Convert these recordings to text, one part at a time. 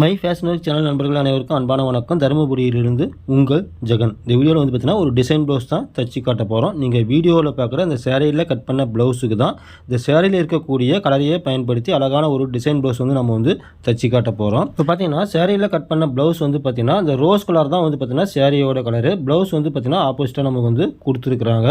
My ஃபேஷனரி channel நண்பர்கள் அனைவருக்கும் அன்பான வணக்கம். தருமபுரியிலிருந்து உங்கள் ஜெகன். இந்த வீடியோவில் வந்து பார்த்தீங்கன்னா ஒரு டிசைன் ப்ளவுஸ் தான் தச்சு காட்ட போகிறோம் நீங்கள் வீடியோவில் பார்க்குற இந்த சேரீயில் கட் பண்ண ப்ளவுஸுக்கு தான் இந்த சேரீயில் இருக்கக்கூடிய கலரையே பயன்படுத்தி அழகான ஒரு டிசைன் ப்ளவுஸ் வந்து நம்ம வந்து தச்சு காட்ட போகிறோம் இப்போ பார்த்தீங்கன்னா சேரீயில் கட் பண்ண ப்ளவுஸ் வந்து பார்த்தீங்கன்னா இந்த ரோஸ் கலர் தான் வந்து பார்த்தீங்கன்னா சேரீயோட கலரு ப்ளவுஸ் வந்து பார்த்தீங்கன்னா ஆப்போசிட்டாக நமக்கு வந்து கொடுத்துருக்குறாங்க.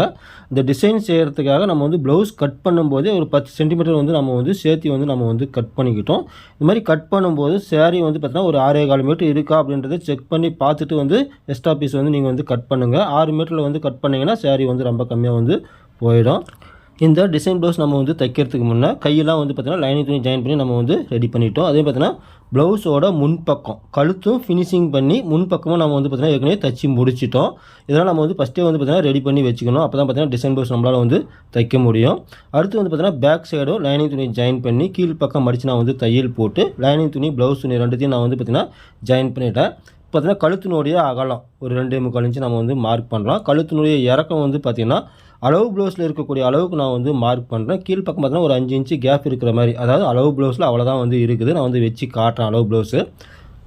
இந்த டிசைன் செய்கிறதுக்காக நம்ம வந்து ப்ளவுஸ் கட் பண்ணும்போதே ஒரு பத்து சென்டிமீட்டர் வந்து நம்ம வந்து சேர்த்து வந்து நம்ம வந்து கட் பண்ணிக்கிட்டோம். இந்த மாதிரி கட் பண்ணும்போது சேரீ வந்து பார்த்தீங்கன்னா ஒரு ஆறே கால் மீட்டர் இருக்கா அப்படின்றத செக் பண்ணி பார்த்துட்டு வந்து எக்ஸ்ட்ரா பீஸ் வந்து நீங்கள் வந்து கட் பண்ணுங்கள் ஆறு மீட்டரில் வந்து கட் பண்ணிங்கன்னா சேரீ வந்து ரொம்ப கம்மியாக வந்து போயிடும். இந்த டிசைன் ப்ளவுஸ் நம்ம வந்து தைக்கிறதுக்கு முன்னே கையெல்லாம் வந்து பார்த்திங்கன்னா லைனிங் துணி ஜாயின் பண்ணி நம்ம வந்து ரெடி பண்ணிட்டோம். அதே பார்த்தீங்கன்னா ப்ளவுஸோட முன்பக்கம் கழுத்தும் ஃபினிஷிங் பண்ணி முன்பக்கமும் நம்ம வந்து பார்த்திங்கன்னா ஏற்கனவே தச்சு முடிச்சிட்டோம். இதெல்லாம் நம்ம வந்து ஃபஸ்ட்டே வந்து பார்த்திங்கன்னா ரெடி பண்ணி வச்சுக்கணும். அப்போ தான் பார்த்தீங்கன்னா டிசைன் ப்ளவுஸ் நம்மளால் வந்து தைக்க முடியும். அடுத்து வந்து பார்த்திங்கன்னா பேக் சைடும் லைனிங் துணி ஜாயின் பண்ணி கீழ் பக்கம் மடித்து நான் வந்து தையல் போட்டு லைனிங் துணி ப்ளவுஸ் துணி ரெண்டுத்தையும் நான் வந்து பார்த்திங்கன்னா ஜாயின் பண்ணிட்டேன். பார்த்திங்கன்னா கழுத்தினுடைய அகலம். ஒரு ரெண்டே முக்கால் இன்ச்சு நம்ம வந்து மார்க் பண்ணலாம் கழுத்தினுடைய இறக்கம் வந்து பார்த்திங்கன்னா அளவு ப்ளவுஸில் இருக்கக்கூடிய அளவுக்கு நான் வந்து மார்க் பண்ணுறேன் கீழ் பக்கம் பார்த்தீங்கன்னா ஒரு அஞ்சு இன்ச்சு கேப் இருக்கிற மாதிரி. அதாவது அளவு ப்ளவுஸில் அவ்வளோதான் வந்து இருக்குது. நான் வந்து வச்சு காட்டுறேன் அளவு ப்ளவுஸு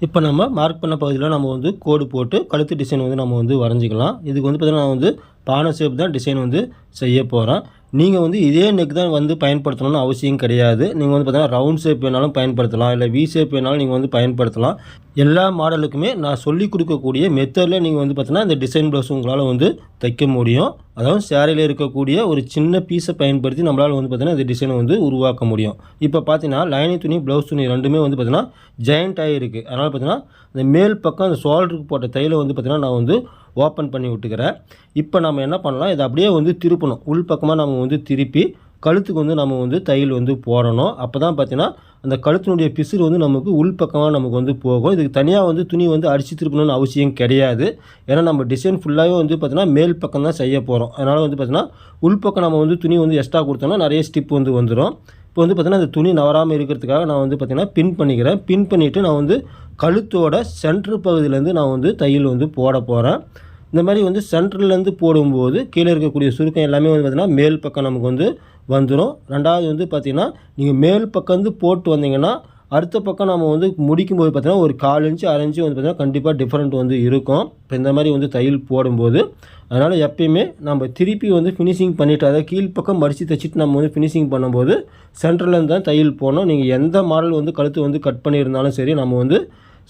இப்போ நம்ம மார்க் பண்ண பகுதியில் நம்ம வந்து கோடு போட்டு கழுத்து டிசைன் வந்து நம்ம வந்து வரைஞ்சிக்கலாம். இதுக்கு வந்து பார்த்திங்கன்னா நான் வந்து பானை ஷேப் தான் டிசைன் வந்து செய்ய போகிறோம் நீங்கள் வந்து இதே நெக் தான் வந்து பயன்படுத்தணும்னு அவசியம் கிடையாது. நீங்கள் வந்து பார்த்தீங்கன்னா ரவுண்ட் ஷேப் வேணாலும் பயன்படுத்தலாம். இல்லை வி ஷேப் வேணாலும் நீங்கள் வந்து பயன்படுத்தலாம். எல்லா மாடலுக்குமே நான் சொல்லி கொடுக்கக்கூடிய மெத்தடில் நீங்கள் வந்து பார்த்தீங்கன்னா இந்த டிசைன் ப்ளவுஸ் உங்களால் வந்து தைக்க முடியும். அதாவது சேரையில் இருக்கக்கூடிய ஒரு சின்ன பீஸை பயன்படுத்தி நம்மளால் வந்து பார்த்தீங்கன்னா இந்த டிசைனை வந்து உருவாக்க முடியும். இப்போ பார்த்தீங்கன்னா லைனி துணி ப்ளவுஸ் துணி ரெண்டுமே வந்து பார்த்தீங்கன்னா ஜாயிண்ட் ஆகிருக்கு அதனால் பார்த்தீங்கன்னா இந்த மேல் பக்கம் அந்த ஷோல்டருக்கு போட்ட தையலை வந்து பார்த்தீங்கன்னா நான் வந்து ஓப்பன் பண்ணி விட்டுக்கிறேன் இப்போ நம்ம என்ன பண்ணலாம்? இதை அப்படியே வந்து திருப்பணும். உள் பக்கமாக நம்ம வந்து திருப்பி கழுத்துக்கு வந்து நம்ம வந்து தையல் வந்து போடணும். அப்போ தான் பார்த்தீங்கன்னா அந்த கழுத்தினுடைய பிசுறு வந்து நமக்கு உள் பக்கமாக நமக்கு வந்து போகும். இதுக்கு தனியாக வந்து துணி வந்து அடித்து திருப்பணும்னு அவசியம் கிடையாது. ஏன்னா நம்ம டிசைன் ஃபுல்லாகவே வந்து பார்த்தீங்கன்னா மேல் பக்கம் தான் செய்ய போகிறோம் அதனால் வந்து பார்த்திங்கன்னா உள் பக்கம் நம்ம வந்து துணி வந்து எக்ஸ்ட்ரா கொடுத்தோம்னா நிறைய ஸ்டிப் வந்து வந்துடும் இப்போ வந்து பார்த்தீங்கன்னா அந்த துணி நவராமல் இருக்கிறதுக்காக நான் வந்து பார்த்தீங்கன்னா பின் பண்ணிக்கிறேன். பின் பண்ணிவிட்டு நான் வந்து கழுத்தோட சென்ட்ரு பகுதியிலேருந்து நான் வந்து தையல் வந்து போட போகிறேன் இந்த மாதிரி வந்து சென்டர்லேருந்து போடும்போது கீழே இருக்கக்கூடிய சுருக்கம் எல்லாமே வந்து பார்த்திங்கன்னா மேல் பக்கம் நமக்கு வந்து வந்துடும் ரெண்டாவது வந்து பார்த்திங்கன்னா நீங்கள் மேல் பக்கம் வந்து போட்டு வந்தீங்கன்னா அடுத்த பக்கம் நம்ம வந்து முடிக்கும்போது பார்த்திங்கன்னா ஒரு கால் இன்ச்சு அரை இன்ச்சு வந்து பார்த்திங்கன்னா கண்டிப்பாக டிஃப்ரெண்ட் வந்து இருக்கும். இப்போ இந்த மாதிரி வந்து தையல் போடும்போது அதனால் எப்பயுமே நம்ம திருப்பி வந்து ஃபினிஷிங் பண்ணிவிட்டு அதை கீழ்ப்பக்கம் மடித்து தைச்சிட்டு நம்ம வந்து ஃபினிஷிங் பண்ணும்போது சென்டர்லேருந்து தான் தையல் போடணும். நீங்கள் எந்த மாடல் வந்து கழுத்து வந்து கட் பண்ணியிருந்தாலும் சரி நம்ம வந்து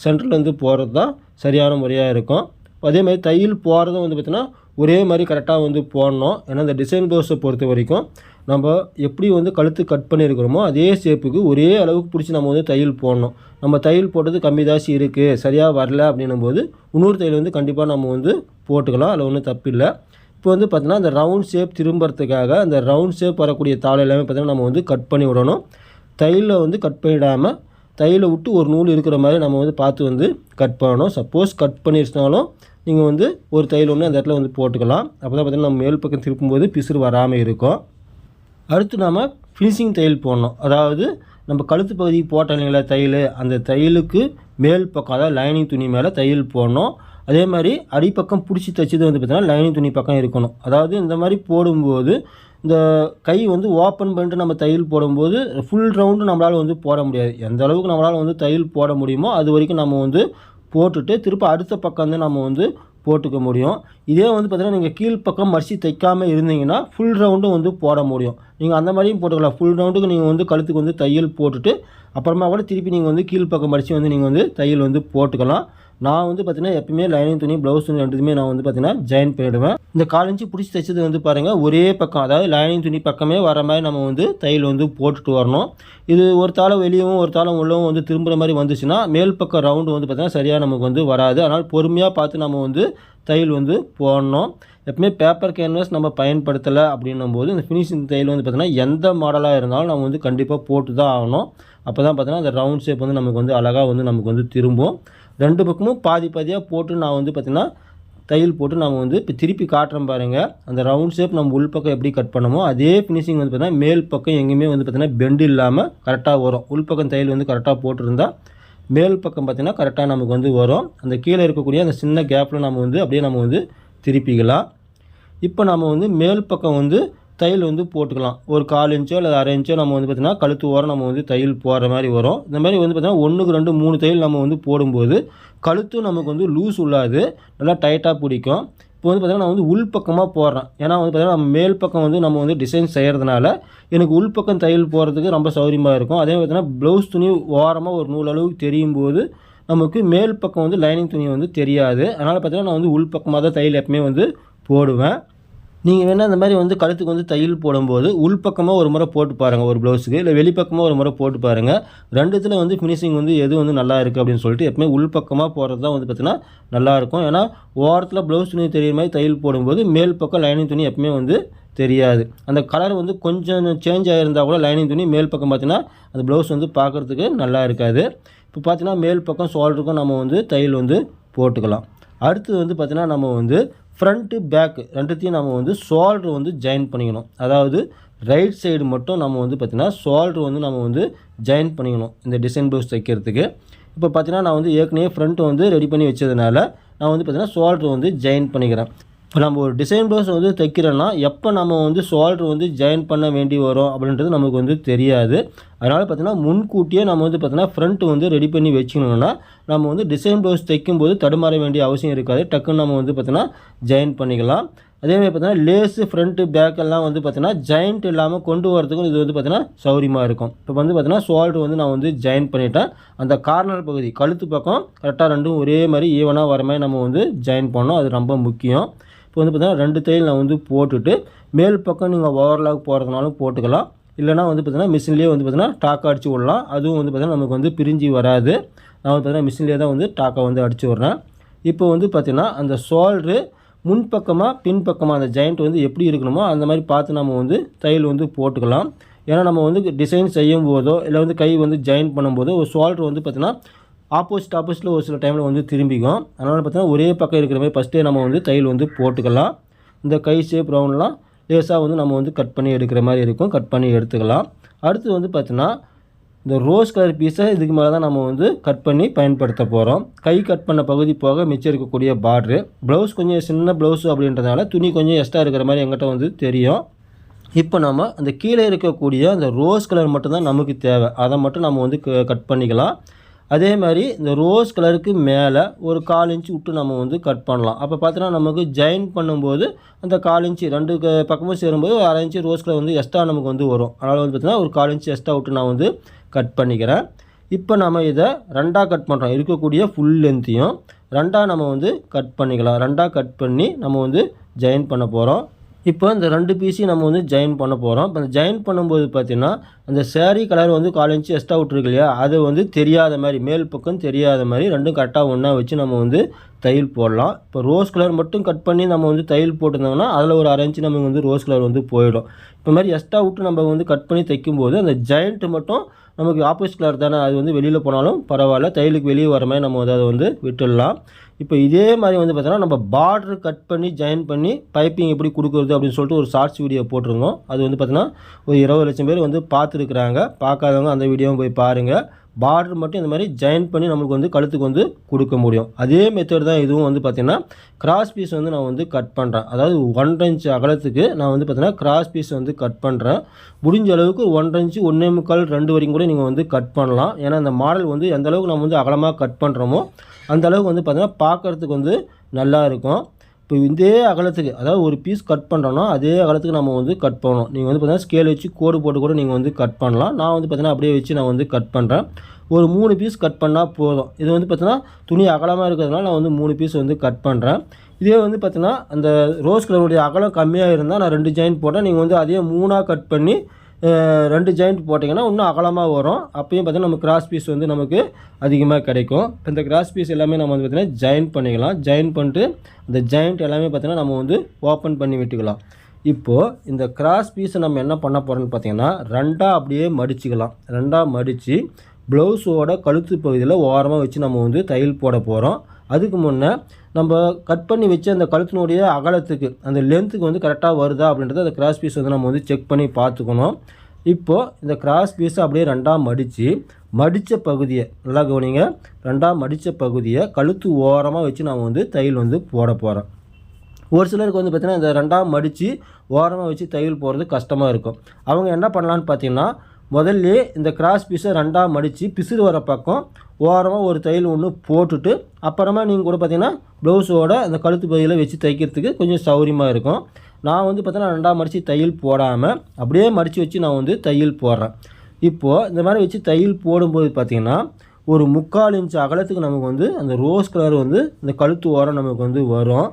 சென்டர்லேருந்து போகிறது தான் சரியான முறையாக இருக்கும். அதே மாதிரி தையல் போகிறதும் வந்து பார்த்திங்கன்னா ஒரே மாதிரி கரெக்டாக வந்து போடணும். ஏன்னா இந்த டிசைன் ப்ளவுஸை பொறுத்த வரைக்கும் நம்ம எப்படி வந்து கழுத்து கட் பண்ணியிருக்கிறோமோ அதே ஷேப்புக்கு ஒரே அளவுக்கு பிடிச்சி நம்ம வந்து தையல் போடணும். நம்ம தையல் போட்டது கம்மி தாசி இருக்குது சரியாக வரல அப்படின்னும் போது இன்னொரு தையல் வந்து கண்டிப்பாக நம்ம வந்து போட்டுக்கலாம். அதில் ஒன்றும் தப்பில்லை இப்போ வந்து பார்த்திங்கன்னா அந்த ரவுண்ட் ஷேப் திரும்புறதுக்காக அந்த ரவுண்ட் ஷேப் வரக்கூடிய தாள் எல்லாமே பார்த்திங்கன்னா நம்ம வந்து கட் பண்ணி விடணும். தையலில் வந்து கட் பண்ணிடாமல் தையலை விட்டு ஒரு நூல் இருக்கிற மாதிரி நம்ம வந்து பார்த்து வந்து கட் பண்ணணும். சப்போஸ் கட் பண்ணிருச்சினாலும் நீங்கள் வந்து ஒரு தையல் ஒன்று அந்த இடத்துல வந்து போட்டுக்கலாம். அப்போ தான் பார்த்திங்கன்னா நம்ம மேல் பக்கம் திருப்பும்போது பிசுறு வராமல் இருக்கும். அடுத்து நாம் ஃபினிஷிங் தையல் போடணும். அதாவது நம்ம கழுத்து பகுதி போட்டோம் இல்லைங்களா தையல்? அந்த தையலுக்கு மேல் பக்கம் அதாவது லைனிங் துணி மேலே தையல் போடணும். அதே மாதிரி அடிப்பக்கம் பிடிச்சி தைச்சது வந்து பார்த்திங்கன்னா லைனிங் துணி பக்கம் இருக்கணும். அதாவது இந்த மாதிரி போடும்போது இந்த கை வந்து ஓப்பன் பண்ணிட்டு நம்ம தையல் போடும்போது ஃபுல் ரவுண்டு நம்மளால் வந்து போட முடியாது. எந்த அளவுக்கு நம்மளால் வந்து தையல் போட முடியுமோ அது வரைக்கும் நம்ம வந்து போட்டுட்டு திரும்ப அடுத்த பக்கம் வந்து நம்ம வந்து போட்டுக்க முடியும். இதே வந்து பார்த்திங்கன்னா நீங்கள் கீழ்ப்பக்கம் மடித்து தைக்காமல் இருந்தீங்கன்னா ஃபுல் ரவுண்டும் வந்து போட முடியும். நீங்கள் அந்த மாதிரியும் போட்டுக்கலாம். ஃபுல் ரவுண்டுக்கு நீங்கள் வந்து கழுத்துக்கு வந்து தையல் போட்டுட்டு அப்புறமா கூட திருப்பி நீங்கள் வந்து கீழ்ப்பக்கம் மடித்து வந்து நீங்கள் வந்து தையல் வந்து போட்டுக்கலாம். நான் வந்து பார்த்தீங்கன்னா எப்பயுமே லைனிங் துணி ப்ளவுஸ் துணி ரெண்டுமே நான் வந்து பார்த்தீங்கன்னா ஜாயின் பண்ணிவிடுவேன் இந்த காலஞ்சி பிடிச்சி தைச்சது வந்து பாருங்கள் ஒரே பக்கம் அதாவது லைனிங் துணி பக்கமே வர மாதிரி நம்ம வந்து தையல் வந்து போட்டுட்டு வரணும். இது ஒரு தாளம் வெளியவும் ஒரு தாளம் உள்ளவும் வந்து திரும்புகிற மாதிரி வந்துச்சுன்னா மேல் பக்கம் ரவுண்டு வந்து பார்த்திங்கன்னா சரியாக நமக்கு வந்து வராது. அதனால் பொறுமையாக பார்த்து நம்ம வந்து தையல் வந்து போடணும். எப்பவுமே பேப்பர் கேன்வாஸ் நம்ம பயன்படுத்தலை அப்படின்னும் போது இந்த ஃபினிஷிங் தையல் வந்து பார்த்திங்கன்னா எந்த மாடலாக இருந்தாலும் நம்ம வந்து கண்டிப்பாக போட்டு தான் ஆகணும். அப்போ தான் பார்த்தீங்கன்னா அந்த ரவுண்ட் ஷேப் வந்து நமக்கு வந்து அழகாக வந்து நமக்கு வந்து திரும்பும். ரெண்டு பக்கமும் பாதி பாதியாக போட்டு நான் வந்து பார்த்திங்கன்னா தையல் போட்டு நம்ம வந்து இப்போ திருப்பி காட்டுறோம் பாருங்கள் அந்த ரவுண்ட் ஷேப் நம்ம உள் பக்கம் எப்படி கட் பண்ணமோ அதே ஃபினிஷிங் வந்து பார்த்திங்கன்னா மேல் பக்கம் எங்கேயுமே வந்து பார்த்திங்கன்னா பெண்டு இல்லாமல் கரெக்டாக வரும். உள் பக்கம் தையல் வந்து கரெக்டாக போட்டிருந்தா மேல் பக்கம் பார்த்திங்கன்னா கரெக்டாக நமக்கு வந்து வரும். அந்த கீழே இருக்கக்கூடிய அந்த சின்ன கேப்பில் நம்ம வந்து அப்படியே நம்ம வந்து திருப்பிக்கலாம். இப்போ நம்ம வந்து மேல் பக்கம் வந்து தையல் வந்து போட்டுக்கலாம். ஒரு கால் இன்ச்சோ இல்லை அரை இன்ச்சோ நம்ம வந்து பார்த்திங்கன்னா கழுத்து ஓரம் நம்ம வந்து தையல் போடுற மாதிரி வரும். இந்த மாதிரி வந்து பார்த்திங்கன்னா ஒன்றுக்கு ரெண்டு மூணு தையல் நம்ம வந்து போடும்போது கழுத்தும் நமக்கு வந்து லூஸ் உள்ளாது. நல்லா டைட்டாக பிடிக்கும். இப்போ வந்து பார்த்திங்கன்னா நான் வந்து உள் பக்கமாக போடுறேன். ஏன்னா வந்து பார்த்திங்கன்னா நம்ம மேல் பக்கம் வந்து நம்ம வந்து டிசைன் செய்கிறதுனால எனக்கு உள் பக்கம் தையல் போடுறதுக்கு ரொம்ப சௌகரியமாக இருக்கும். அதே பார்த்திங்கன்னா ப்ளவுஸ் துணி ஓரமாக ஒரு நூல் அளவுக்கு தெரியும் போது நமக்கு மேல் பக்கம் வந்து லைனிங் துணி வந்து தெரியாது. அதனால் பார்த்திங்கன்னா நான் வந்து உள் பக்கமாக தான் தையல் எப்பவுமே வந்து போடுவேன். நீங்கள் வேணால் அந்த மாதிரி வந்து கழுத்துக்கு வந்து தையல் போடும்போது உள்பக்கமாக ஒரு முறை போட்டு பாருங்கள் ஒரு ப்ளவுஸுக்கு இல்லை வெளிப்பக்கமாக ஒரு முறை போட்டு பாருங்கள் ரெண்டுத்தில் வந்து ஃபினிஷிங் வந்து எது வந்து நல்லா இருக்குது அப்படின்னு சொல்லிட்டு எப்பவுமே உள்பக்கமாக போடுறது தான் வந்து பார்த்திங்கன்னா நல்லாயிருக்கும் ஏன்னா ஓரத்தில் ப்ளவுஸ் துணி தெரியுற மாதிரி தையல் போடும்போது மேல் பக்கம் லைனிங் துணி எப்பவுமே வந்து தெரியாது. அந்த கலர் வந்து கொஞ்சம் சேஞ்ச் ஆகியிருந்தால் கூட லைனிங் துணி மேல் பக்கம் பார்த்தீங்கன்னா அந்த ப்ளவுஸ் வந்து பார்க்குறதுக்கு நல்லா இருக்காது. இப்போ பார்த்தீங்கன்னா மேல் பக்கம் ஷோல்டருக்கும் நம்ம வந்து தையல் வந்து போட்டுக்கலாம். அடுத்தது வந்து பார்த்திங்கன்னா நம்ம வந்து ஃப்ரண்ட்டு பேக்கு ரெண்டுத்தையும் நம்ம வந்து ஷோல்ட்ரு வந்து ஜாயின் பண்ணிக்கணும். அதாவது ரைட் சைடு மட்டும் நம்ம வந்து பார்த்திங்கன்னா ஷோல்ட்ரு வந்து நம்ம வந்து ஜாயின் பண்ணிக்கணும் இந்த டிசைன் ப்ளவுஸ் தைக்கிறதுக்கு. இப்போ பார்த்தீங்கன்னா நான் வந்து ஏற்கனவே ஃப்ரண்ட்டு வந்து ரெடி பண்ணி வச்சதுனால நான் வந்து பார்த்திங்கன்னா ஷோல்ட்ரு வந்து ஜாயின் பண்ணிக்கிறேன். இப்போ நம்ம ஒரு டிசைன் ப்ளவுஸ் வந்து தைக்கிறோன்னா எப்போ நம்ம வந்து ஷோல்டர் வந்து ஜாயின் பண்ண வேண்டி வரும் அப்படின்றது நமக்கு வந்து தெரியாது. அதனால் பார்த்திங்கன்னா முன்கூட்டியே நம்ம வந்து பார்த்திங்கன்னா ஃப்ரண்ட் வந்து ரெடி பண்ணி வச்சுக்கணுன்னா நம்ம வந்து டிசைன் ப்ளவுஸ் தைக்கும்போது தடுமாற வேண்டிய அவசியம் இருக்காது. டக்குன்னு நம்ம வந்து பார்த்திங்கன்னா ஜாயின் பண்ணிக்கலாம். அதேமாதிரி பார்த்தீங்கன்னா லேஸு ஃப்ரண்ட்டு பேக்கெல்லாம் வந்து பார்த்தீங்கன்னா ஜாயிண்ட் இல்லாமல் கொண்டு வரதுக்கும் இது வந்து பார்த்தீங்கன்னா சௌரியமாக இருக்கும். இப்போ வந்து பார்த்தீங்கன்னா ஷோல்டர் வந்து நான் வந்து ஜாயின் பண்ணிட்டேன். அந்த கார்னர் பகுதி கழுத்து பக்கம் கரெக்டாக ரெண்டும் ஒரே மாதிரி ஈவனாக வர மாதிரி நம்ம வந்து ஜாயின் பண்ணோம் அது ரொம்ப முக்கியம். இப்போ வந்து பார்த்தீங்கன்னா ரெண்டு தையல் நான் வந்து போட்டுட்டு மேல் பக்கம் நீங்கள் ஓவர்லாக் போடுறதுனாலும் போட்டுக்கலாம். இல்லைனா வந்து பார்த்திங்கன்னா மிஷின்லேயே வந்து பார்த்திங்கன்னா டாக்கா அடித்து விடலாம். அதுவும் வந்து பார்த்திங்கன்னா நமக்கு வந்து பிரிஞ்சு வராது. நான் வந்து பார்த்தீங்கன்னா மிஷின்லேயே தான் வந்து டாக்கா வந்து அடித்து விட்றேன். இப்போ வந்து பார்த்திங்கன்னா அந்த ஷோல்ட்ரு முன்பக்கமாக பின்பக்கமாக அந்த ஜாயிண்ட் வந்து எப்படி இருக்கணுமோ அந்த மாதிரி பார்த்து நம்ம வந்து தையல் வந்து போட்டுக்கலாம். ஏன்னா நம்ம வந்து டிசைன் செய்யும் போதோ இல்லை வந்து கை வந்து ஜாயின் பண்ணும்போதோ ஒரு ஷோல்ட்ரு வந்து பார்த்திங்கன்னா ஆப்போசிட் ஆப்போசிட்டில் ஒரு சில டைமில் வந்து திரும்பிக்கும். அதனால் பார்த்தீங்கன்னா ஒரே பக்கம் இருக்கிற மாதிரி ஃபஸ்ட்டே நம்ம வந்து தையல் வந்து போட்டுக்கலாம். இந்த கை ஷேப் ரவுண்ட்லாம் லேஸாக வந்து நம்ம வந்து கட் பண்ணி எடுக்கிற மாதிரி இருக்கும். கட் பண்ணி எடுத்துக்கலாம். அடுத்து வந்து பார்த்தீங்கன்னா இந்த ரோஸ் கலர் பீஸை இதுக்கு மேலே தான் நம்ம வந்து கட் பண்ணி பயன்படுத்த போகிறோம் கை கட் பண்ண பகுதி போக மிச்சம் இருக்கக்கூடிய பார்ட்ரு ப்ளவுஸ் கொஞ்சம் சின்ன ப்ளவுஸு அப்படின்றதுனால துணி கொஞ்சம் எக்ஸ்ட்ரா இருக்கிற மாதிரி எங்கிட்ட வந்து தெரியும். இப்போ நம்ம அந்த கீழே இருக்கக்கூடிய அந்த ரோஸ் கலர் மட்டும்தான் நமக்கு தேவை. அதை மட்டும் நம்ம வந்து கட் பண்ணிக்கலாம். அதே மாதிரி இந்த ரோஸ் கலருக்கு மேலே ஒரு கால் இன்ச்சு விட்டு நம்ம வந்து கட் பண்ணலாம். அப்போ பார்த்தோன்னா நமக்கு ஜாயின் பண்ணும்போது அந்த கால் இன்ச்சு ரெண்டு பக்கமும் சேரும்போது ஒரு அரை இன்ச்சு ரோஸ் கலர் வந்து எக்ஸ்ட்ரா நமக்கு வந்து வரும். அதனால் வந்து பார்த்திங்கன்னா ஒரு கால் இன்ச்சு எக்ஸ்ட்ரா விட்டு நான் வந்து கட் பண்ணிக்கிறேன். இப்போ நம்ம இதை ரெண்டாக கட் பண்ணுறோம் இருக்கக்கூடிய ஃபுல் லென்த்தையும் ரெண்டாக நம்ம வந்து கட் பண்ணிக்கலாம். ரெண்டாக கட் பண்ணி நம்ம வந்து ஜாயின் பண்ண போகிறோம் இப்போ இந்த ரெண்டு பீஸையும் நம்ம வந்து ஜாயின் பண்ண போகிறோம் இப்போ அந்த ஜாயின் பண்ணும்போது பார்த்திங்கன்னா அந்த சேரீ கலர் வந்து கால் இன்ச்சு எக்ஸ்ட்ரா விட்ருக்கு இல்லையா? அது வந்து தெரியாத மாதிரி மேல் பக்கம் தெரியாத மாதிரி ரெண்டும் கரெக்டாக ஒன்றா வச்சு நம்ம வந்து தையல் போடலாம். இப்போ ரோஸ் கலர் மட்டும் கட் பண்ணி நம்ம வந்து தையல் போட்டிருந்தோம்னா அதில் ஒரு அரை இன்ச்சு நமக்கு வந்து ரோஸ் கலர் வந்து போயிடும். இப்போ மாதிரி எக்ஸ்ட்ரா விட்டு நம்ம வந்து கட் பண்ணி தைக்கும்போது அந்த ஜாயிண்ட்டு மட்டும் நமக்கு ஆப்போசிட் கலர் தானே அது வந்து வெளியில் போனாலும் பரவாயில்ல. தையலுக்கு வெளியே வர மாதிரி நம்ம வந்து அதை வந்து விட்டுடலாம். இப்போ இதே மாதிரி வந்து பார்த்தோன்னா நம்ம பார்டர் கட் பண்ணி ஜாயின் பண்ணி பைப்பிங் எப்படி கொடுக்குறது அப்படின்னு சொல்லிட்டு ஒரு ஷார்ட்ஸ் வீடியோ போட்டிருந்தோம். அது வந்து பார்த்தோன்னா ஒரு இருபது லட்சம் பேர் வந்து பார்த்துருக்குறாங்க. பார்க்காதவங்க அந்த வீடியோவும் போய் பாருங்கள் பார்டர் மட்டும் இந்த மாதிரி ஜாயின் பண்ணி நம்மளுக்கு வந்து கழுத்துக்கு வந்து கொடுக்க முடியும். அதே மெத்தட் தான் இதுவும் வந்து பார்த்திங்கன்னா கிராஸ் பீஸ் வந்து நான் வந்து கட் பண்ணுறேன் அதாவது ஒன்றரை இன்ச் அகலத்துக்கு நான் வந்து பார்த்திங்கன்னா கிராஸ் பீஸ் வந்து கட் பண்ணுறேன் முடிஞ்ச அளவுக்கு ஒன்றரை இன்ச்சு ஒன்றே முக்கால் ரெண்டு வரைக்கும் கூட நீங்கள் வந்து கட் பண்ணலாம். ஏன்னா அந்த மாடல் வந்து எந்த அளவுக்கு நம்ம வந்து அகலமாக கட் பண்ணுறோமோ அந்த அளவுக்கு வந்து பார்த்திங்கன்னா பார்க்குறதுக்கு வந்து நல்லா இருக்கும். இப்போ இதே அகலத்துக்கு அதாவது ஒரு பீஸ் கட் பண்ணுறோன்னா அதே அகலத்துக்கு நம்ம வந்து கட் பண்ணணும். நீங்கள் வந்து பார்த்தீங்கன்னா ஸ்கேல் வச்சு கோடு போட்டு கூட நீங்கள் வந்து கட் பண்ணலாம். நான் வந்து பார்த்தீங்கன்னா அப்படியே வச்சு நான் வந்து கட் பண்ணுறேன் ஒரு மூணு பீஸ் கட் பண்ணால் போதும். இது வந்து பார்த்தீங்கன்னா துணி அகலமாக இருக்கிறதுனால நான் வந்து மூணு பீஸ் வந்து கட் பண்ணுறேன் இதே வந்து பார்த்தீங்கன்னா அந்த ரோஸ் கலருடைய அகலம் கம்மியாக இருந்தால் நான் ரெண்டு ஜாயின் போட்டேன். நீங்கள் வந்து அதே மூணாக கட் பண்ணி ரெண்டு ஜாயிண்ட் போட்டிங்கன்னா இன்னும் அகலமாக வரும். அப்பயும் பார்த்திங்கன்னா நம்ம கிராஸ் பீஸ் வந்து நமக்கு அதிகமாக கிடைக்கும். இந்த கிராஸ் பீஸ் எல்லாமே நம்ம வந்து பார்த்திங்கன்னா ஜாயின் பண்ணிக்கலாம். ஜாயின் பண்ணிட்டு அந்த ஜாயிண்ட் எல்லாமே பார்த்திங்கன்னா நம்ம வந்து ஓப்பன் பண்ணி விட்டுக்கலாம். இப்போது இந்த கிராஸ் பீஸை நம்ம என்ன பண்ண போகிறோம்னு பார்த்தீங்கன்னா ரெண்டாக அப்படியே மடிச்சுக்கலாம். ரெண்டாக மடித்து ப்ளவுஸோட கழுத்து பகுதியில் ஓரமாக வச்சு நம்ம வந்து தையல் போட போகிறோம் அதுக்கு முன்னே நம்ம கட் பண்ணி வச்சு அந்த கழுத்தினுடைய அகலத்துக்கு அந்த லென்த்துக்கு வந்து கரெக்டாக வருதா அப்படின்றத அந்த கிராஸ் பீஸ் வந்து நம்ம வந்து செக் பண்ணி பார்த்துக்கணும். இப்போது இந்த கிராஸ் பீஸை அப்படியே ரெண்டாக மடித்து மடித்த பகுதியை நல்லா கவனிங்க. ரெண்டாக மடித்த பகுதியை கழுத்து ஓரமாக வச்சு நம்ம வந்து தையல் வந்து போட போகிறோம் ஒரு சிலருக்கு வந்து பார்த்திங்கன்னா இந்த ரெண்டாம் மடித்து ஓரமாக வச்சு தையல் போகிறது கஷ்டமாக இருக்கும். அவங்க என்ன பண்ணலான்னு பார்த்தீங்கன்னா முதல்ல இந்த கிராஸ் பீஸை ரெண்டாக மடித்து பிசுறு வர பக்கம் ஓரமாக ஒரு தையல் ஒன்று போட்டுட்டு அப்புறமா நீங்கள் கூட பார்த்தீங்கன்னா ப்ளவுஸோட அந்த கழுத்து பகுதியில் வச்சு தைக்கிறதுக்கு கொஞ்சம் சௌரியமாக இருக்கும். நான் வந்து பார்த்தீங்கன்னா ரெண்டாம் மடித்து தையல் போடாமல் அப்படியே மடித்து வச்சு நான் வந்து தையல் போடுறேன். இப்போது இந்த மாதிரி வச்சு தையல் போடும்போது பார்த்திங்கன்னா ஒரு முக்கால் இன்ச்சு அகலத்துக்கு நமக்கு வந்து அந்த ரோஸ் கலர் வந்து இந்த கழுத்து ஓரம் நமக்கு வந்து வரும்.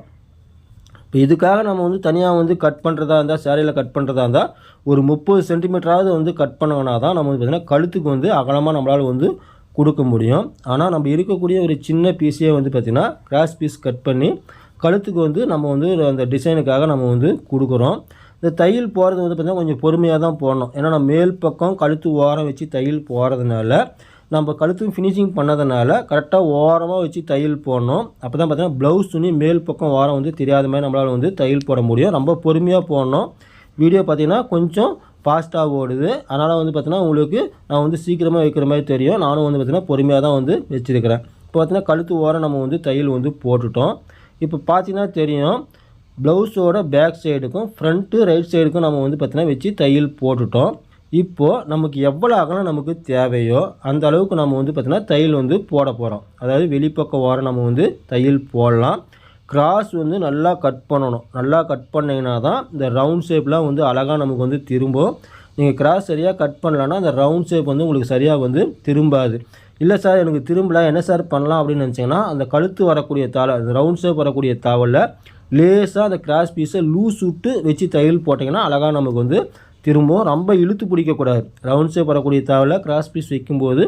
இப்போ இதுக்காக நம்ம வந்து தனியாக வந்து கட் பண்ணுறதா இருந்தால் சேரீயில் கட் பண்ணுறதா இருந்தால் ஒரு முப்பது சென்டிமீட்டராவது வந்து கட் பண்ணோன்னா தான் நம்ம வந்து பார்த்திங்கன்னா கழுத்துக்கு வந்து அகலமாக நம்மளால் வந்து கொடுக்க முடியும். ஆனால் நம்ம இருக்கக்கூடிய ஒரு சின்ன பீஸையே வந்து பார்த்திங்கன்னா கிராஸ் பீஸ் கட் பண்ணி கழுத்துக்கு வந்து நம்ம வந்து அந்த டிசைனுக்காக நம்ம வந்து கொடுக்குறோம். இந்த தையல் போகிறது வந்து பார்த்திங்கன்னா கொஞ்சம் பொறுமையாக தான் போடணும். ஏன்னா நம்ம மேல் பக்கம் கழுத்து ஓரம் வச்சு தையல் போகிறதுனால நம்ம கழுத்து ஃபினிஷிங் பண்ணதுனால கரெக்டாக ஓரமாக வச்சு தையல் போடணும். அப்போ தான் பார்த்தீங்கன்னா ப்ளவுஸ் துணி மேல் பக்கம் ஓரம் வந்து தெரியாத மாதிரி நம்மளால் வந்து தையல் போட முடியும். ரொம்ப பொறுமையாக போடணும். வீடியோ பார்த்திங்கன்னா கொஞ்சம் ஃபாஸ்ட்டாக ஓடுது. அதனால் வந்து பார்த்தீங்கன்னா உங்களுக்கு நான் வந்து சீக்கிரமாக வைக்கிற மாதிரி தெரியும். நானும் வந்து பார்த்திங்கன்னா பொறுமையாக தான் வந்து வச்சுருக்கிறேன். இப்போ பார்த்திங்கன்னா கழுத்து ஓரம் நம்ம வந்து தையல் வந்து போட்டுட்டோம். இப்போ பார்த்தீங்கன்னா தெரியும் ப்ளவுஸோட பேக் சைடுக்கும் ஃப்ரண்ட்டு ரைட் சைடுக்கும் நம்ம வந்து பார்த்திங்கன்னா வச்சு தையல் போட்டுட்டோம். இப்போது நமக்கு எவ்வளோ அகலம் நமக்கு தேவையோ அந்த அளவுக்கு நம்ம வந்து பார்த்திங்கன்னா தையல் வந்து போட போகிறோம் அதாவது வெளிப்பக்கம் ஓரம் நம்ம வந்து தையல் போடலாம். கிராஸ் வந்து நல்லா கட் பண்ணணும். நல்லா கட் பண்ணிங்கன்னா தான் இந்த ரவுண்ட் ஷேப்லாம் வந்து அழகாக நமக்கு வந்து திரும்பும். நீங்கள் கிராஸ் சரியாக கட் பண்ணலன்னா அந்த ரவுண்ட் ஷேப் வந்து உங்களுக்கு சரியாக வந்து திரும்பாது. இல்லை சார் எனக்கு திரும்பல என்ன சார் பண்ணலாம் அப்படின்னு நினச்சிங்கன்னா அந்த கழுத்து வரக்கூடிய தாவல் அந்த ரவுண்ட் ஷேப் வரக்கூடிய தாவலில் லேசாக அந்த கிராஸ் பீஸை லூஸ் விட்டு வச்சு தையல் போட்டிங்கன்னா அழகாக நமக்கு வந்து திரும்பவும் ரொம்ப இழுத்து பிடிக்கக்கூடாது ரவுண்ட் ஷேப் வரக்கூடிய தாவில் கிராஸ் பீஸ் வைக்கும்போது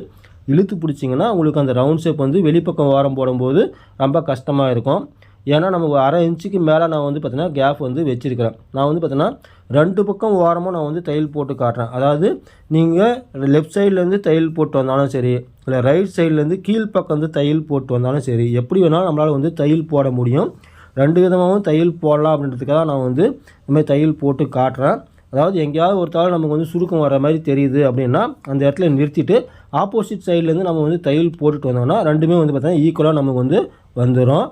இழுத்து பிடிச்சிங்கன்னா உங்களுக்கு அந்த ரவுண்ட் ஷேப் வந்து வெளிப்பக்கம் வாரம் போடும்போது ரொம்ப கஷ்டமாக இருக்கும். ஏன்னா நம்ம அரை இன்ச்சுக்கு மேலே நான் வந்து பார்த்திங்கன்னா கேப் வந்து வச்சுருக்கிறேன். நான் வந்து பார்த்திங்கன்னா ரெண்டு பக்கம் ஓரமும் நான் வந்து தையல் போட்டு காட்டுறேன். அதாவது நீங்கள் லெஃப்ட் சைட்லேருந்து தையல் போட்டு வந்தாலும் சரி இல்லை ரைட் சைட்லேருந்து கீழ்ப்பக்கம் வந்து தையல் போட்டு வந்தாலும் சரி எப்படி வேணாலும் நம்மளால் வந்து தையல் போட முடியும். ரெண்டு விதமாகவும் தையல் போடலாம் அப்படின்றதுக்காக நான் வந்து இந்தமாதிரி தையல் போட்டு காட்டுறேன். அதாவது எங்கேயாவது ஒருத்தாலும் நமக்கு வந்து சுருக்கம் வர மாதிரி தெரியுது அப்படின்னா அந்த இடத்துல நிறுத்திட்டு ஆப்போசிட் சைட்லேருந்து நம்ம வந்து தையல் போட்டுட்டு வந்தோம்னா ரெண்டுமே வந்து பார்த்தீங்கன்னா ஈக்குவலாக நமக்கு வந்து வந்துடும்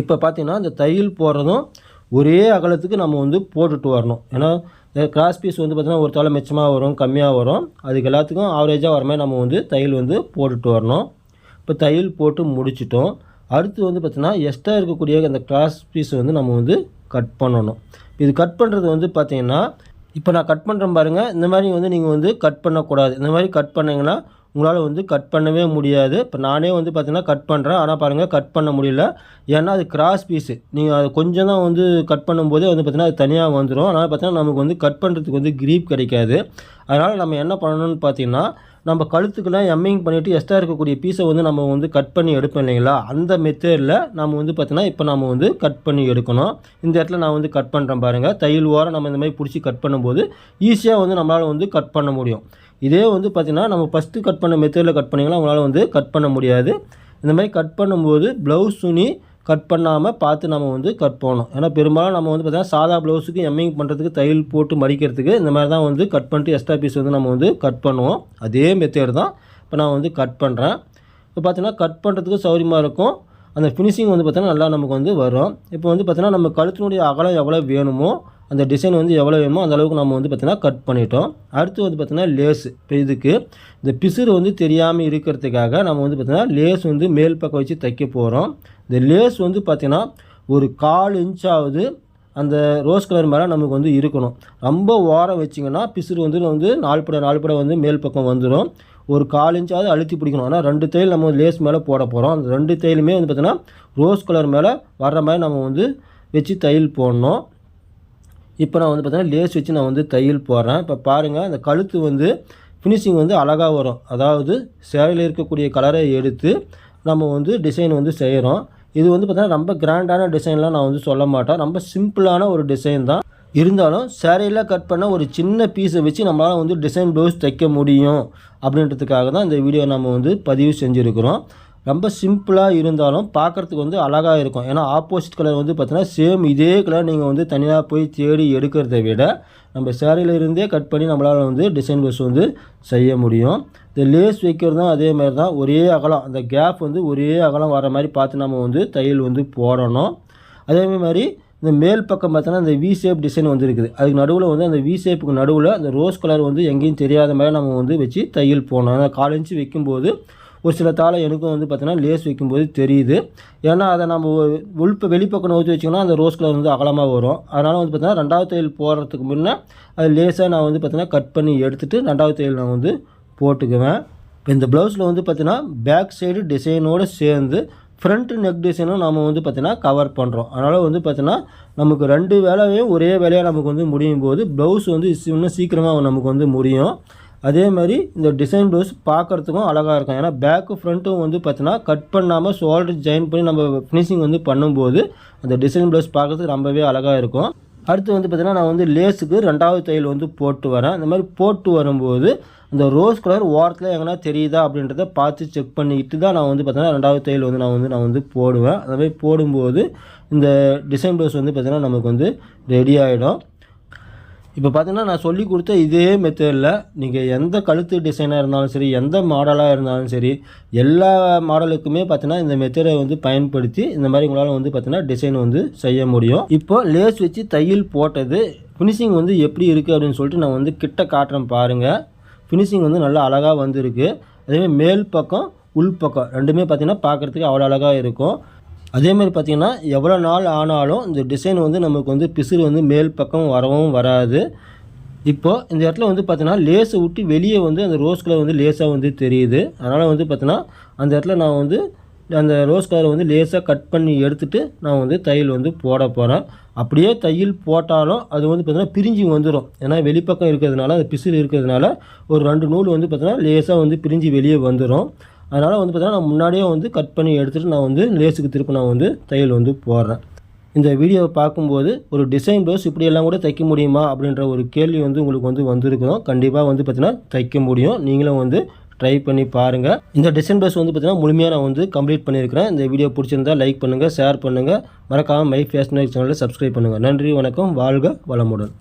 இப்போ பார்த்திங்கன்னா இந்த தையல் போடுறதும் ஒரே அகலத்துக்கு நம்ம வந்து போட்டுட்டு வரணும். ஏன்னா கிராஸ் பீஸ் வந்து பார்த்திங்கன்னா ஒரு தலை மிச்சமாக வரும் கம்மியாக வரும். அதுக்கு எல்லாத்துக்கும் ஆவரேஜாக வர மாதிரி நம்ம வந்து தையல் வந்து போட்டுட்டு வரணும். இப்போ தையல் போட்டு முடிச்சிட்டோம். அடுத்து வந்து பார்த்திங்கன்னா எக்ஸ்ட்ரா இருக்கக்கூடிய அந்த கிராஸ் பீஸ் வந்து நம்ம வந்து கட் பண்ணணும். இது கட் பண்ணுறது வந்து பார்த்திங்கன்னா இப்போ நான் கட் பண்ணுறேன் பாருங்கள் இந்த மாதிரி வந்து நீங்கள் வந்து கட் பண்ணக்கூடாது. இந்த மாதிரி கட் பண்ணிங்கன்னா உங்களால் வந்து கட் பண்ணவே முடியாது. இப்போ நானே வந்து பார்த்திங்கன்னா கட் பண்ணுறேன் ஆனால் பாருங்கள் கட் பண்ண முடியல. ஏன்னா அது கிராஸ் பீஸு நீங்கள் அது கொஞ்சம் தான் வந்து கட் பண்ணும்போதே வந்து பார்த்திங்கன்னா அது தனியாக வந்துடும் அதனால் பார்த்திங்கன்னா நமக்கு வந்து கட் பண்ணுறதுக்கு வந்து க்ரீப் கிடைக்காது. அதனால் நம்ம என்ன பண்ணணும்னு பார்த்தீங்கன்னா நம்ம கழுத்துக்கெல்லாம் எம்மிங் பண்ணிவிட்டு எக்ஸ்ட்ரா இருக்கக்கூடிய பீஸை வந்து நம்ம வந்து கட் பண்ணி எடுப்போம் இல்லைங்களா? அந்த மெத்தேடில் நம்ம வந்து பார்த்திங்கன்னா இப்போ நம்ம வந்து கட் பண்ணி எடுக்கணும். இந்த இடத்துல நான் வந்து கட் பண்ணுறேன் பாருங்கள் தையல் ஓரம் நம்ம இந்த மாதிரி பிடிச்சி கட் பண்ணும்போது ஈஸியாக வந்து நம்மளால் வந்து கட் பண்ண முடியும். இதே வந்து பார்த்திங்கன்னா நம்ம ஃபஸ்ட்டு கட் பண்ண மெத்தடில் கட் பண்ணிங்கன்னா உங்களால் வந்து கட் பண்ண முடியாது. இந்த மாதிரி கட் பண்ணும்போது ப்ளவுஸ் துணி கட் பண்ணாமல் பார்த்து நம்ம வந்து கட் பண்ணணும் ஏன்னா பெரும்பாலும் நம்ம வந்து பார்த்திங்கன்னா சாதா ப்ளவுஸுக்கு எம்மிங் பண்ணுறதுக்கு தையல் போட்டு மடிக்கிறதுக்கு இந்த மாதிரி தான் வந்து கட் பண்ணிட்டு எக்ஸ்ட்ரா பீஸ் வந்து நம்ம வந்து கட் பண்ணுவோம். அதே மெத்தேடு தான் இப்போ நான் வந்து கட் பண்ணுறேன் இப்போ பார்த்திங்கன்னா கட் பண்ணுறதுக்கு சௌரியமாக இருக்கும். அந்த ஃபினிஷிங் வந்து பார்த்திங்கன்னா நல்லா நமக்கு வந்து வரும். இப்போ வந்து பார்த்திங்கன்னா நம்ம கழுத்தினுடைய அகலம் எவ்வளோ வேணுமோ அந்த டிசைன் வந்து எவ்வளோ வேணுமோ அந்தளவுக்கு நம்ம வந்து பார்த்திங்கன்னா கட் பண்ணிட்டோம். அடுத்து வந்து பார்த்திங்கன்னா லேஸ் இப்போ இதுக்கு இந்த பிசுறு வந்து தெரியாமல் இருக்கிறதுக்காக நம்ம வந்து பார்த்திங்கன்னா லேஸ் வந்து மேல் பக்கம் வச்சு தைக்க போகிறோம் இந்த லேஸ் வந்து பார்த்திங்கன்னா ஒரு கால் இன்ச்சாவது அந்த ரோஸ் கலர் மேலே நமக்கு வந்து இருக்கணும். ரொம்ப ஓரம் வச்சிங்கன்னா பிசுறு வந்து வந்து நாலுப்படை நாலுப்படை வந்து மேல் பக்கம் வந்துடும் ஒரு கால் இன்ச்சாவது அழுத்தி பிடிக்கணும். ஆனால் ரெண்டு தையல் நம்ம லேஸ் மேலே போட போகிறோம் அந்த ரெண்டு தையலுமே வந்து பார்த்திங்கன்னா ரோஸ் கலர் மேலே வர்ற மாதிரி நம்ம வந்து வச்சு தையல் போடணும். இப்போ நான் வந்து பார்த்தீங்கன்னா லேஸ் வச்சு நான் வந்து தையல் போடுறேன். இப்போ பாருங்கள் அந்த கழுத்து வந்து ஃபினிஷிங் வந்து அழகாக வரும். அதாவது சேலையில் இருக்கக்கூடிய கலரை எடுத்து நம்ம வந்து டிசைன் வந்து செய்கிறோம் இது வந்து பார்த்தீங்கன்னா ரொம்ப கிராண்டான டிசைன்லாம் நான் வந்து சொல்ல மாட்டேன் ரொம்ப சிம்பிளான ஒரு டிசைன் தான். இருந்தாலும் சேரீயில் கட் பண்ண ஒரு சின்ன பீஸை வச்சு நம்மளால் வந்து டிசைன் ப்ளவுஸ் தைக்க முடியும். அப்படின்றதுக்காக தான் இந்த வீடியோ நம்ம வந்து பதிவு செஞ்சுருக்கிறோம். ரொம்ப சிம்பிளாக இருந்தாலும் பார்க்குறதுக்கு வந்து அழகாக இருக்கும். ஏன்னா ஆப்போசிட் கலர் வந்து பார்த்தீங்கன்னா சேம் இதே கலர் நீங்கள் வந்து தனியாக போய் தேடி எடுக்கிறத விட நம்ம சேரீலேருந்தே கட் பண்ணி நம்மளால் வந்து டிசைன் ப்ளவுஸ் வந்து செய்ய முடியும். இந்த லேஸ் வைக்கிறதும் அதே மாதிரி தான் ஒரே அகலம் அந்த கேப் வந்து ஒரே அகலம் வர மாதிரி பார்த்து நம்ம வந்து தையல் வந்து போடணும். அதே மாதிரி இந்த மேல் பக்கம் பார்த்தோன்னா இந்த வி ஷேப் டிசைன் வந்து இருக்குது. அதுக்கு நடுவில் வந்து அந்த வி ஷேப்புக்கு நடுவில் அந்த ரோஸ் கலர் வந்து எங்கேயும் தெரியாத மாதிரி நம்ம வந்து வச்சு தையல் போடணும். ஏன்னா கால் இன்ச்சு வைக்கும்போது ஒரு சில தாளை எனக்கும் வந்து பார்த்தீங்கன்னா லேஸ் வைக்கும்போது தெரியுது. ஏன்னா அதை நம்ம உள்ப வெளிப்பக்கம் நோக்கி வச்சிங்கன்னா அந்த ரோஸ் கலர் வந்து அகலமாக வரும். அதனால் வந்து பார்த்தீங்கன்னா ரெண்டாவது தையல் போடுறதுக்கு முன்னே அது லேஸாக நான் வந்து பார்த்தீங்கன்னா கட் பண்ணி எடுத்துகிட்டு ரெண்டாவது தையல் நான் வந்து போட்டுக்குவேன். இப்போ இந்த ப்ளவுஸில் வந்து பார்த்தீங்கன்னா பேக் சைடு டிசைனோடு சேர்ந்து ஃப்ரண்ட் நெக் டிசைனும் நம்ம வந்து பார்த்திங்கன்னா கவர் பண்ணுறோம் அதனால் வந்து பார்த்திங்கன்னா நமக்கு ரெண்டு வேலையும் ஒரே வேலையாக நமக்கு வந்து முடியும் போது ப்ளவுஸ் வந்து இன்னும் சீக்கிரமாக நமக்கு வந்து முடியும். அதே மாதிரி இந்த டிசைன் ப்ளவுஸ் பார்க்குறதுக்கும் அழகாக இருக்கும். ஏன்னா பேக்கு ஃப்ரண்ட்டும் வந்து பார்த்தீங்கன்னா கட் பண்ணாமல் ஷோல்டர் ஜாயின் பண்ணி நம்ம ஃபினிஷிங் வந்து பண்ணும்போது அந்த டிசைன் ப்ளவுஸ் பார்க்குறதுக்கு ரொம்பவே அழகாக இருக்கும். அடுத்து வந்து பார்த்திங்கன்னா நான் வந்து லேஸுக்கு ரெண்டாவது தையல் வந்து போட்டு வரேன். இந்த மாதிரி போட்டு வரும்போது அந்த ரோஸ் கலர் ஓரத்தில் எங்கன்னா தெரியுதா அப்படின்றத பார்த்து செக் பண்ணிக்கிட்டு தான் நான் வந்து பார்த்தீங்கன்னா ரெண்டாவது தையல் வந்து நான் வந்து நான் வந்து போடுவேன். அந்த மாதிரி போடும்போது இந்த டிசைன் ப்ளவுஸ் வந்து பார்த்திங்கன்னா நமக்கு வந்து ரெடி ஆகிடும் இப்போ பார்த்தீங்கன்னா நான் சொல்லி கொடுத்த இதே மெத்தடில் நீங்கள் எந்த கழுத்து டிசைனாக இருந்தாலும் சரி எந்த மாடலாக இருந்தாலும் சரி எல்லா மாடலுக்குமே பார்த்தீங்கன்னா இந்த மெத்தடை வந்து பயன்படுத்தி இந்த மாதிரி உங்களால் வந்து பார்த்தீங்கன்னா டிசைன் வந்து செய்ய முடியும். இப்போ லேஸ் வச்சு தையல் போட்டது ஃபினிஷிங் வந்து எப்படி இருக்குது அப்படின்னு சொல்லிட்டு நான் வந்து கிட்ட காட்டுறேன் பாருங்கள் ஃபினிஷிங் வந்து நல்லா அழகாக வந்திருக்கு. அதேமாதிரி மேல் பக்கம் உள் பக்கம் ரெண்டுமே பார்த்திங்கன்னா பார்க்குறதுக்கு அவ்வளோ அழகாக இருக்கும். அதேமாதிரி பார்த்திங்கன்னா எவ்வளோ நாள் ஆனாலும் இந்த டிசைன் வந்து நமக்கு வந்து பிசுறு வந்து மேல் பக்கம் வரவும் வராது. இப்போது இந்த இடத்துல வந்து பார்த்தீங்கன்னா லேஸை விட்டு வெளியே வந்து அந்த ரோஸ் கலர் வந்து லேஸாக வந்து தெரியுது. அதனால் வந்து பார்த்தீங்கன்னா அந்த இடத்துல நான் வந்து அந்த ரோஸ் கலரை வந்து லேஸாக கட் பண்ணி எடுத்துகிட்டு நான் வந்து தையல் வந்து போட போகிறேன் அப்படியே தையல் போட்டாலும் அது வந்து பார்த்திங்கன்னா பிரிஞ்சு வந்துடும் ஏன்னா வெளிப்பக்கம் இருக்கிறதுனால அது பிசுறு இருக்கிறதுனால ஒரு ரெண்டு நூல் வந்து பார்த்திங்கன்னா லேஸாக வந்து பிரிஞ்சு வெளியே வந்துடும் அதனால் வந்து பார்த்திங்கன்னா நான் முன்னாடியே வந்து கட் பண்ணி எடுத்துகிட்டு நான் வந்து லேஸுக்கு திருப்பி நான் வந்து தையல் வந்து போடுறேன். இந்த வீடியோவை பார்க்கும்போது ஒரு டிசைன் ப்ளவுஸ் இப்படியெல்லாம் கூட தைக்க முடியுமா அப்படின்ற ஒரு கேள்வி வந்து உங்களுக்கு வந்து வந்திருக்கணும். கண்டிப்பாக வந்து பார்த்திங்கன்னா தைக்க முடியும். நீங்களும் வந்து ட்ரை பண்ணி பாருங்கள் இந்த டிசைன் ப்ளவுஸ் வந்து பார்த்திங்கன்னா முழுமையாக நான் வந்து கம்ப்ளீட் பண்ணியிருக்கிறேன். இந்த வீடியோ பிடிச்சிருந்தா லைக் பண்ணுங்கள் ஷேர் பண்ணுங்கள் மறக்காமல் மை ஃபேஷன் சேனலில் சப்ஸ்கிரைப் பண்ணுங்கள் நன்றி வணக்கம். வாழ்க வளமுடன்.